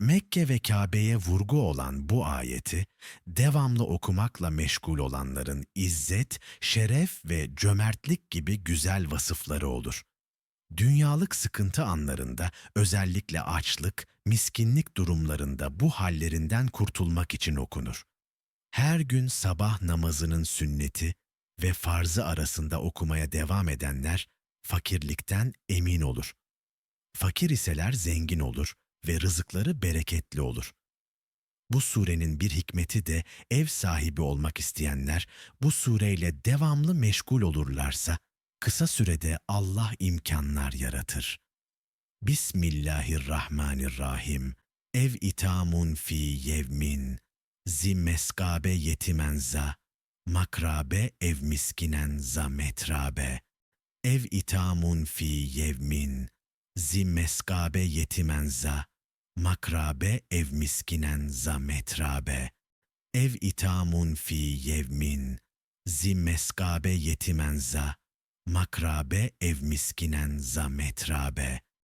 Mekke ve Kabe'ye vurgu olan bu ayeti, devamlı okumakla meşgul olanların izzet, şeref ve cömertlik gibi güzel vasıfları olur. Dünyalık sıkıntı anlarında, özellikle açlık, miskinlik durumlarında bu hallerinden kurtulmak için okunur. Her gün sabah namazının sünneti ve farzı arasında okumaya devam edenler fakirlikten emin olur. Fakir iseler zengin olur ve rızıkları bereketli olur. Bu surenin bir hikmeti de ev sahibi olmak isteyenler bu sureyle devamlı meşgul olurlarsa kısa sürede Allah imkanlar yaratır. Bismillahirrahmanirrahim. Ev itamun fi yevmin. Zi meskabe yetimenza. Makrabe ev miskinen za metrabe. Ev itamun fi yevmin. Zi meskabe yetimenza. Makrabe ev miskinen za metrabe. Ev itamun fi yevmin. Zi meskabe yetimenza. Makrabe ev miskinen za metrabe.